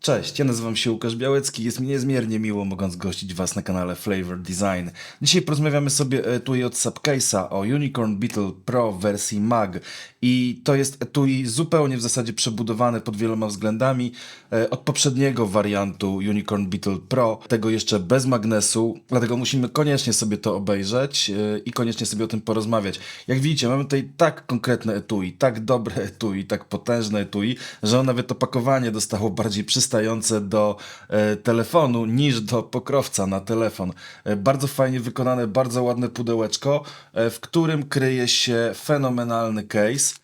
Cześć, ja nazywam się Łukasz Białecki. Jest mi niezmiernie miło mogąc gościć Was na kanale Flavor Design. Dzisiaj porozmawiamy sobie o etui od Subcase'a, o Unicorn Beetle Pro wersji MAG. I to jest etui zupełnie w zasadzie przebudowane pod wieloma względami e, od poprzedniego wariantu Unicorn Beetle Pro, tego jeszcze bez magnesu, dlatego musimy koniecznie sobie to obejrzeć e, i koniecznie sobie o tym porozmawiać. Jak widzicie, mamy tutaj tak konkretne etui, tak dobre etui, tak potężne etui, że nawet opakowanie dostało bardziej przystające do e, telefonu niż do pokrowca na telefon. E, bardzo fajnie wykonane, bardzo ładne pudełeczko, e, w którym kryje się fenomenalny case.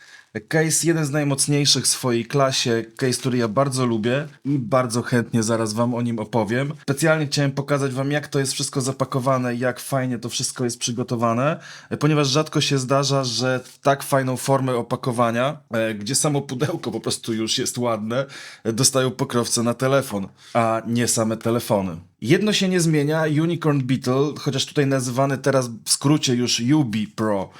Case jeden z najmocniejszych w swojej klasie, case, który ja bardzo lubię i bardzo chętnie zaraz wam o nim opowiem. Specjalnie chciałem pokazać wam, jak to jest wszystko zapakowane, jak fajnie to wszystko jest przygotowane, ponieważ rzadko się zdarza, że tak fajną formę opakowania, e, gdzie samo pudełko po prostu już jest ładne, dostają pokrowce na telefon, a nie same telefony. Jedno się nie zmienia, Unicorn Beetle, chociaż tutaj nazywany teraz w skrócie już UB Pro,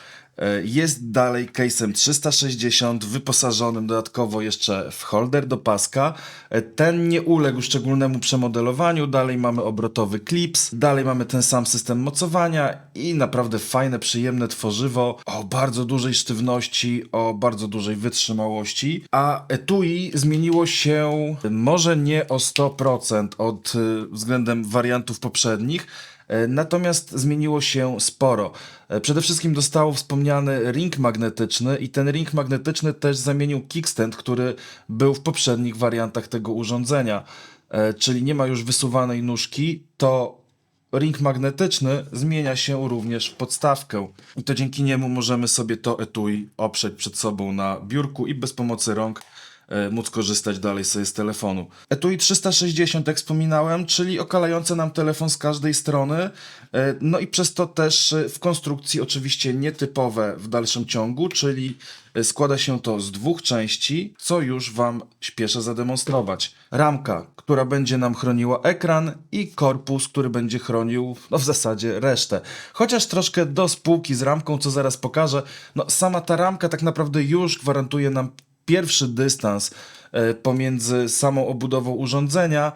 Jest dalej case'em 360, wyposażonym dodatkowo jeszcze w holder do paska. E, Ten nie uległ szczególnemu przemodelowaniu. Dalej mamy obrotowy clips, dalej mamy ten sam system mocowania i naprawdę fajne, przyjemne tworzywo o bardzo dużej sztywności, o bardzo dużej wytrzymałości. A etui zmieniło się może nie o 100% od y, względem wariantów poprzednich, E, Natomiast zmieniło się sporo. E, Przede wszystkim dostało wspomniany ring magnetyczny i ten ring magnetyczny też zamienił kickstand, który był w poprzednich wariantach tego urządzenia. E, Czyli nie ma już wysuwanej nóżki, to ring magnetyczny zmienia się również w podstawkę. I to dzięki niemu możemy sobie to etui oprzeć przed sobą na biurku i bez pomocy rąk e, móc korzystać dalej sobie z telefonu. Etui 360, jak wspominałem, czyli okalające nam telefon z każdej strony, e, no i przez to też e, w konstrukcji oczywiście nietypowe w dalszym ciągu, czyli e, składa się to z dwóch części, co już Wam śpieszę zademonstrować. Ramka, która będzie nam chroniła ekran i korpus, który będzie chronił, no w zasadzie resztę. Chociaż troszkę do spółki z ramką, co zaraz pokażę, no sama ta ramka tak naprawdę już gwarantuje nam pierwszy dystans e, pomiędzy samą obudową urządzenia,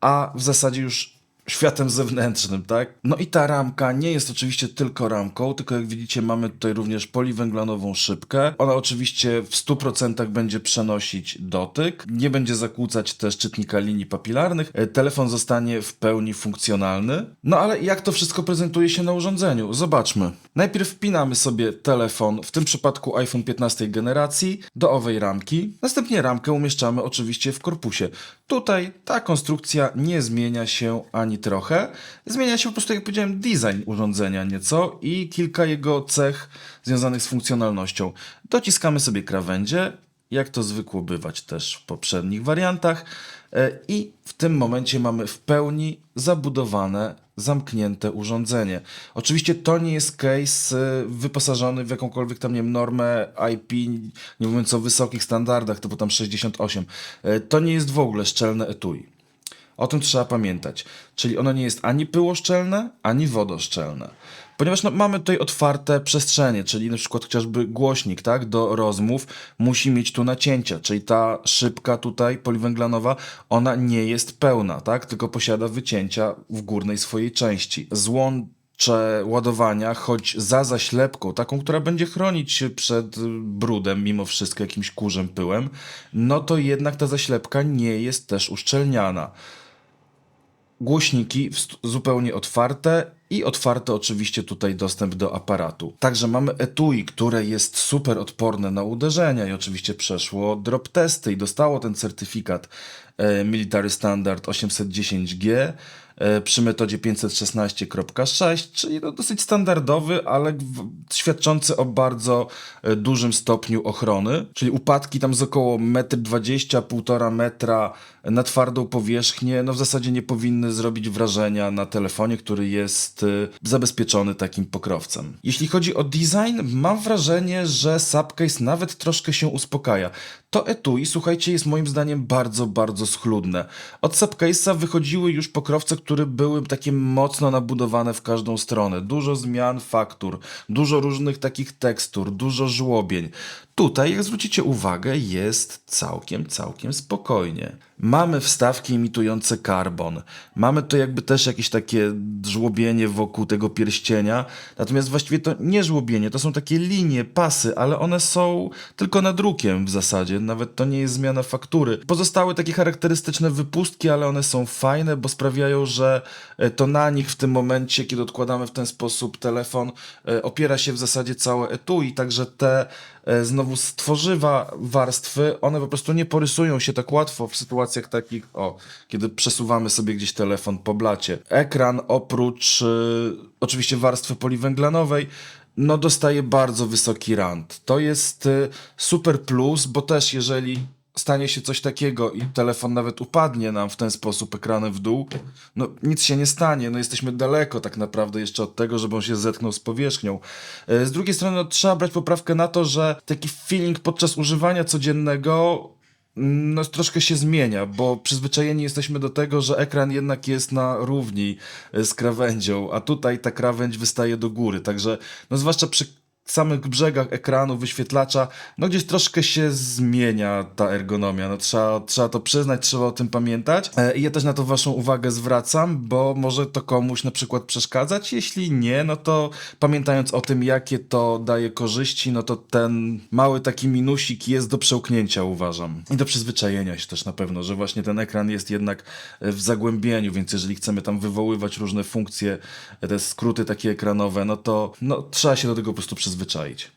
a w zasadzie już światem zewnętrznym, tak? No i ta ramka nie jest oczywiście tylko ramką, tylko jak widzicie mamy tutaj również poliwęglanową szybkę. Ona oczywiście w 100% będzie przenosić dotyk, nie będzie zakłócać też czytnika linii papilarnych. E, Telefon zostanie w pełni funkcjonalny. No ale jak to wszystko prezentuje się na urządzeniu? Zobaczmy. Najpierw wpinamy sobie telefon, w tym przypadku iPhone 15 generacji, do owej ramki. Następnie ramkę umieszczamy oczywiście w korpusie. Tutaj ta konstrukcja nie zmienia się ani trochę. Zmienia się po prostu, jak powiedziałem, design urządzenia nieco i kilka jego cech związanych z funkcjonalnością. Dociskamy sobie krawędzie, jak to zwykło bywać też w poprzednich wariantach. E, I w tym momencie mamy w pełni zabudowane, zamknięte urządzenie. Oczywiście to nie jest case e, wyposażony w jakąkolwiek tam, nie wiem, normę IP, nie mówiąc o wysokich standardach, typu tam 68. E, To nie jest w ogóle szczelne etui. O tym trzeba pamiętać. Czyli ono nie jest ani pyłoszczelne, ani wodoszczelne. Ponieważ no, mamy tutaj otwarte przestrzenie, czyli na przykład chociażby głośnik tak, do rozmów musi mieć tu nacięcia, czyli ta szybka tutaj poliwęglanowa, ona nie jest pełna, tak, tylko posiada wycięcia w górnej swojej części. Złącze ładowania, choć za zaślepką, taką, która będzie chronić się przed brudem, mimo wszystko jakimś kurzem, pyłem, no to jednak ta zaślepka nie jest też uszczelniana głośniki zupełnie otwarte i otwarte oczywiście tutaj dostęp do aparatu. Także mamy etui, które jest super odporne na uderzenia i oczywiście przeszło drop testy i dostało ten certyfikat e, Military Standard 810G e, przy metodzie 516.6, czyli no dosyć standardowy, ale świadczący o bardzo e, dużym stopniu ochrony, czyli upadki tam z około 1,20 m, 1,5 metra na twardą powierzchnię, no w zasadzie nie powinny zrobić wrażenia na telefonie, który jest y, zabezpieczony takim pokrowcem. Jeśli chodzi o design, mam wrażenie, że Subcase nawet troszkę się uspokaja. To etui, słuchajcie, jest moim zdaniem bardzo, bardzo schludne. Od Subcase'a wychodziły już pokrowce, które były takie mocno nabudowane w każdą stronę. Dużo zmian faktur, dużo różnych takich tekstur, dużo żłobień. Tutaj, jak zwrócicie uwagę, jest całkiem, całkiem spokojnie. Mamy wstawki imitujące karbon. Mamy to jakby też jakieś takie żłobienie wokół tego pierścienia. Natomiast właściwie to nie żłobienie, to są takie linie, pasy, ale one są tylko nadrukiem w zasadzie. Nawet to nie jest zmiana faktury. Pozostałe takie charakterystyczne wypustki, ale one są fajne, bo sprawiają, że e, to na nich w tym momencie, kiedy odkładamy w ten sposób telefon, e, opiera się w zasadzie całe etui, także te znowu stworzywa warstwy, one po prostu nie porysują się tak łatwo w sytuacjach takich, o, kiedy przesuwamy sobie gdzieś telefon po blacie. Ekran oprócz e, oczywiście warstwy poliwęglanowej, no dostaje bardzo wysoki rand. To jest e, super plus, bo też jeżeli stanie się coś takiego i telefon nawet upadnie nam w ten sposób ekranem w dół, no nic się nie stanie, no jesteśmy daleko tak naprawdę jeszcze od tego, żeby on się zetknął z powierzchnią. E, Z drugiej strony no, trzeba brać poprawkę na to, że taki feeling podczas używania codziennego no, troszkę się zmienia, bo przyzwyczajeni jesteśmy do tego, że ekran jednak jest na równi e, z krawędzią, a tutaj ta krawędź wystaje do góry, także no zwłaszcza przy samych brzegach ekranu, wyświetlacza, no gdzieś troszkę się zmienia ta ergonomia, no trzeba, trzeba to przyznać, trzeba o tym pamiętać E, i ja też na to waszą uwagę zwracam, bo może to komuś na przykład przeszkadzać, jeśli nie, no to pamiętając o tym, jakie to daje korzyści, no to ten mały taki minusik jest do przełknięcia, uważam. I do przyzwyczajenia się też na pewno, że właśnie ten ekran jest jednak e, w zagłębieniu, więc jeżeli chcemy tam wywoływać różne funkcje, e, te skróty takie ekranowe, no to no, trzeba się do tego po prostu przyzwyczaić.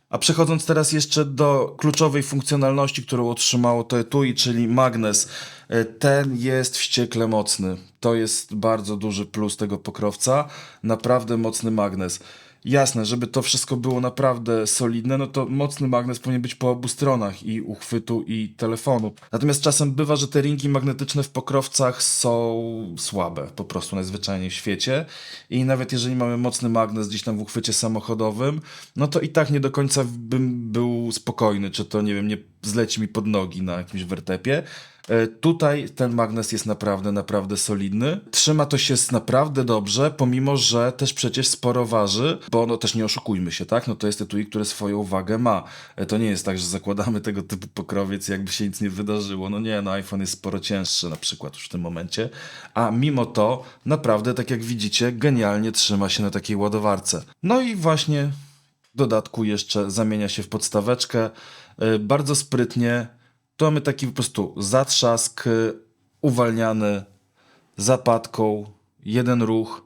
A przechodząc teraz jeszcze do kluczowej funkcjonalności, którą otrzymało to etui, czyli magnes. E, Ten jest wściekle mocny. To jest bardzo duży plus tego pokrowca. Naprawdę mocny magnes. Jasne, żeby to wszystko było naprawdę solidne, no to mocny magnes powinien być po obu stronach i uchwytu i telefonu. Natomiast czasem bywa, że te ringi magnetyczne w pokrowcach są słabe, po prostu najzwyczajniej w świecie. I nawet jeżeli mamy mocny magnes gdzieś tam w uchwycie samochodowym, no to i tak nie do końca bym był spokojny, czy to, nie wiem, nie zleci mi pod nogi na jakimś wertepie. E, Tutaj ten magnes jest naprawdę, naprawdę solidny. Trzyma to się naprawdę dobrze, pomimo że też przecież sporo waży, bo no też nie oszukujmy się, tak? No to jest etui, które swoją wagę ma. E, To nie jest tak, że zakładamy tego typu pokrowiec, jakby się nic nie wydarzyło. No nie, no iPhone jest sporo cięższy na przykład już w tym momencie, a mimo to naprawdę, tak jak widzicie, genialnie trzyma się na takiej ładowarce. No i właśnie w dodatku jeszcze zamienia się w podstaweczkę. e, Bardzo sprytnie. Tu mamy taki po prostu zatrzask y, uwalniany zapadką, jeden ruch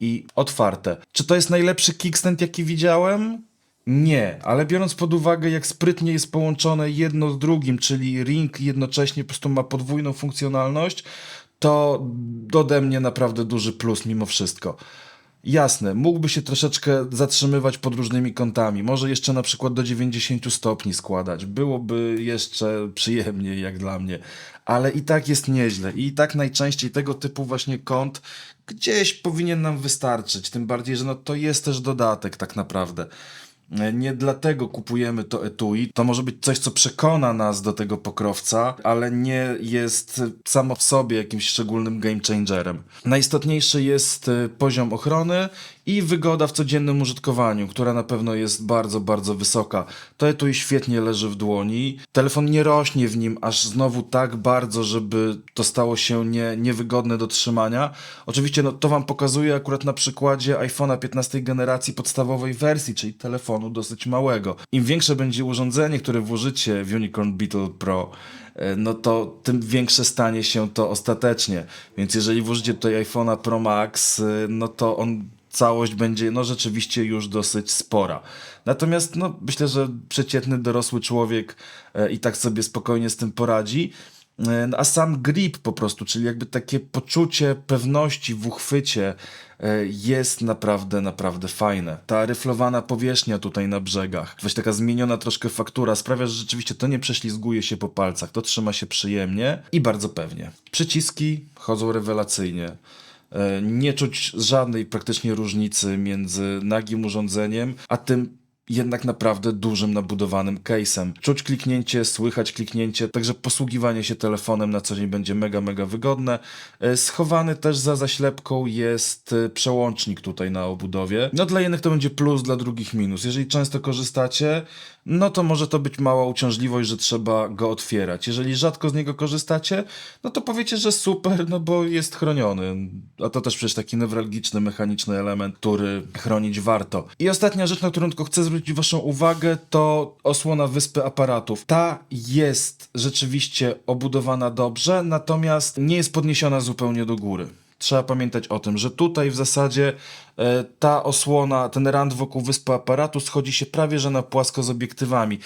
i otwarte. Czy to jest najlepszy kickstand, jaki widziałem? Nie, ale biorąc pod uwagę, jak sprytnie jest połączone jedno z drugim, czyli ring jednocześnie po prostu ma podwójną funkcjonalność, to ode mnie naprawdę duży plus mimo wszystko. Jasne, mógłby się troszeczkę zatrzymywać pod różnymi kątami, może jeszcze na przykład do 90 stopni składać, byłoby jeszcze przyjemniej jak dla mnie, ale i tak jest nieźle. I tak najczęściej tego typu właśnie kąt gdzieś powinien nam wystarczyć, tym bardziej, że no to jest też dodatek tak naprawdę. E, Nie dlatego kupujemy to etui. To może być coś, co przekona nas do tego pokrowca, ale nie jest samo w sobie jakimś szczególnym game changerem. Najistotniejszy jest e, poziom ochrony i wygoda w codziennym użytkowaniu, która na pewno jest bardzo, bardzo wysoka. To etui świetnie leży w dłoni. Telefon nie rośnie w nim aż znowu tak bardzo, żeby to stało się nie, niewygodne do trzymania. Oczywiście no, to Wam pokazuję akurat na przykładzie iPhone'a 15 generacji podstawowej wersji, czyli telefonu dosyć małego. Im większe będzie urządzenie, które włożycie w Unicorn Beetle Pro, e, no to tym większe stanie się to ostatecznie. Więc jeżeli włożycie tutaj iPhone'a Pro Max, e, no to on całość będzie no rzeczywiście już dosyć spora. Natomiast no, myślę, że przeciętny dorosły człowiek e, i tak sobie spokojnie z tym poradzi. E, A sam grip po prostu, czyli jakby takie poczucie pewności w uchwycie e, jest naprawdę, naprawdę fajne. Ta ryflowana powierzchnia tutaj na brzegach, właśnie taka zmieniona troszkę faktura sprawia, że rzeczywiście to nie prześlizguje się po palcach, to trzyma się przyjemnie i bardzo pewnie. Przyciski chodzą rewelacyjnie. E, Nie czuć żadnej praktycznie różnicy między nagim urządzeniem, a tym jednak naprawdę dużym, nabudowanym case'em. Czuć kliknięcie, słychać kliknięcie, także posługiwanie się telefonem na co dzień będzie mega, mega wygodne. E, Schowany też za zaślepką jest e, przełącznik tutaj na obudowie. No dla jednych to będzie plus, dla drugich minus. Jeżeli często korzystacie, no to może to być mała uciążliwość, że trzeba go otwierać. Jeżeli rzadko z niego korzystacie, no to powiecie, że super, no bo jest chroniony. A to też przecież taki newralgiczny, mechaniczny element, który chronić warto. I ostatnia rzecz, na którą tylko chcę zwrócić waszą uwagę, to osłona wyspy aparatów. Ta jest rzeczywiście obudowana dobrze, natomiast nie jest podniesiona zupełnie do góry. Trzeba pamiętać o tym, że tutaj w zasadzie ta osłona, ten rand wokół wyspy aparatu schodzi się prawie że na płasko z obiektywami.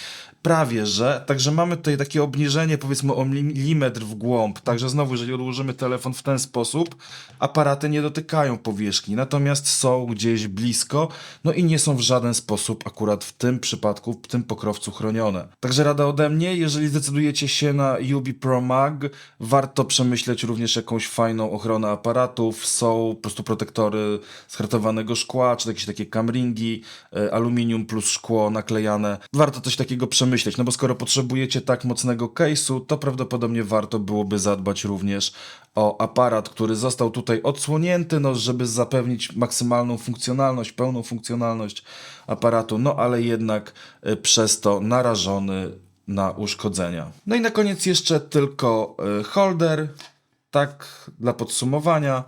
Prawie że, także mamy tutaj takie obniżenie powiedzmy o milimetr w głąb, także znowu jeżeli odłożymy telefon w ten sposób, aparaty nie dotykają powierzchni, natomiast są gdzieś blisko, no i nie są w żaden sposób akurat w tym przypadku, w tym pokrowcu chronione. Także rada ode mnie, jeżeli zdecydujecie się na UB Pro Mag, warto przemyśleć również jakąś fajną ochronę aparatów, są po prostu protektory z hartowanego szkła, czy jakieś takie camringi, e, aluminium plus szkło naklejane. Warto coś takiego przemyśleć, no bo skoro potrzebujecie tak mocnego case'u, to prawdopodobnie warto byłoby zadbać również o aparat, który został tutaj odsłonięty, no żeby zapewnić maksymalną funkcjonalność, pełną funkcjonalność aparatu, no ale jednak e, przez to narażony na uszkodzenia. No i na koniec jeszcze tylko e, holder, tak dla podsumowania,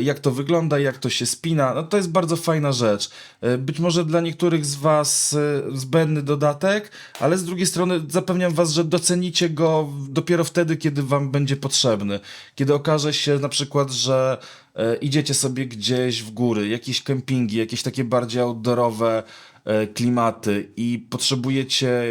jak to wygląda, jak to się spina, no to jest bardzo fajna rzecz. E, Być może dla niektórych z Was e, zbędny dodatek, ale z drugiej strony zapewniam Was, że docenicie go dopiero wtedy, kiedy Wam będzie potrzebny. Kiedy okaże się na przykład, że e, idziecie sobie gdzieś w góry, jakieś kempingi, jakieś takie bardziej outdoorowe e, klimaty i potrzebujecie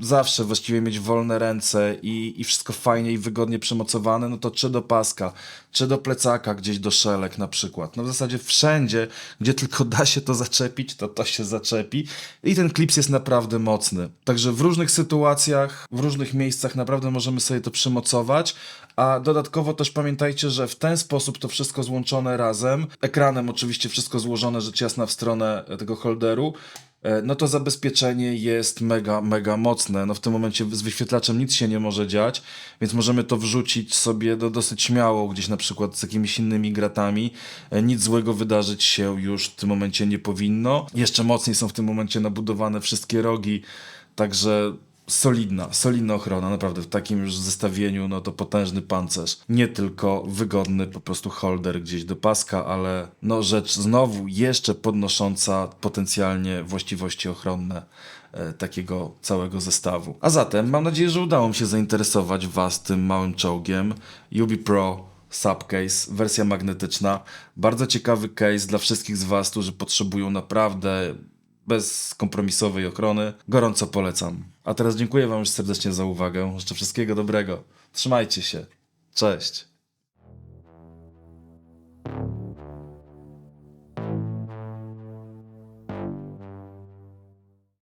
zawsze właściwie mieć wolne ręce i, i wszystko fajnie i wygodnie przymocowane, no to czy do paska, czy do plecaka, gdzieś do szelek na przykład. No w zasadzie wszędzie, gdzie tylko da się to zaczepić, to to się zaczepi i ten klips jest naprawdę mocny. Także w różnych sytuacjach, w różnych miejscach naprawdę możemy sobie to przymocować, a dodatkowo też pamiętajcie, że w ten sposób to wszystko złączone razem, ekranem oczywiście wszystko złożone rzecz jasna w stronę tego holderu, e, no to zabezpieczenie jest mega, mega mocne. No w tym momencie z wyświetlaczem nic się nie może dziać, więc możemy to wrzucić sobie do dosyć śmiało, gdzieś na przykład z jakimiś innymi gratami. E, Nic złego wydarzyć się już w tym momencie nie powinno. Jeszcze mocniej są w tym momencie nabudowane wszystkie rogi, także solidna, solidna ochrona, naprawdę w takim już zestawieniu, no to potężny pancerz. Nie tylko wygodny po prostu holder gdzieś do paska, ale no rzecz znowu jeszcze podnosząca potencjalnie właściwości ochronne e, takiego całego zestawu. A zatem mam nadzieję, że udało mi się zainteresować Was tym małym czołgiem UB Pro Subcase, wersja magnetyczna. Bardzo ciekawy case dla wszystkich z Was, którzy potrzebują naprawdę bez kompromisowej ochrony. Gorąco polecam. A teraz dziękuję Wam już serdecznie za uwagę. Życzę wszystkiego dobrego. Trzymajcie się. Cześć.